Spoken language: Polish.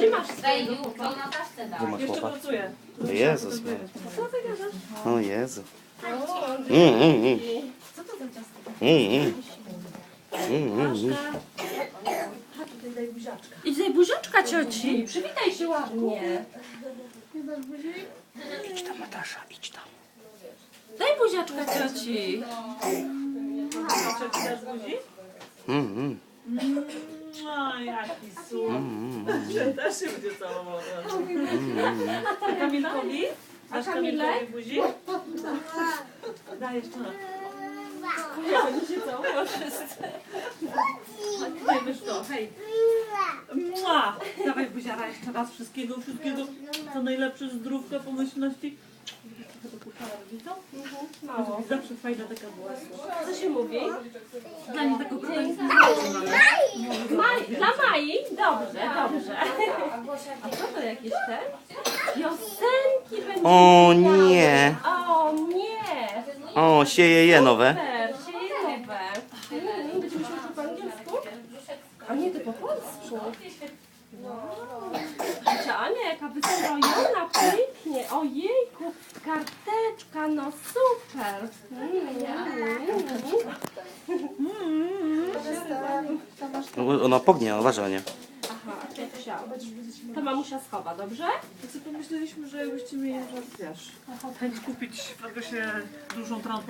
Gdzie masz Daj, to na taczce dam. Gdzie ma Jeszcze chłopak? pracuję. Jezus. Co ty gadasz? O Jezu. O, Mm, mm, mm. Co to za ciasto? Mm, mm. Mm, mm, mm. A tutaj daj buziaczka. Idź daj buziaczka cioci. Przywitaj się ładnie. Idź tam, Natasza, idź tam. Daj buziaczka cioci. Buzi? Mm, mm. No, jaki słuch. Mm, mm. Że też się będzie całował. A Kamilkowi? Dasz? Kamilkowi buzi? Daj jeszcze raz. Oni się całują wszyscy. Nie wyszło, hej. Mua! Dawaj buziara jeszcze raz. Wszystkiego, wszystkiego. Co najlepsze, zdrówka, pomyślności. Mało. Zawsze fajna taka była. Co się mówi? Dla jest Maj, dla Mai? Dobrze, dobrze. A co to jakieś te? Piosenki będziemy O nie. O nie. O, sieje je nowe. Super, siejowe. Mm, Będziemy się uczyć po angielsku? A nie, ty po polsku. Ciocia Ania, jaka wystrojona, pięknie. Ojejku, karteczka, no super. Mm. Ona pognie, uważaj, nie. Piotrsia. To mamusia schowa, dobrze? Co pomyśleliśmy, że jakbyście mieli, że wiesz, chęć kupić w się dużą transport.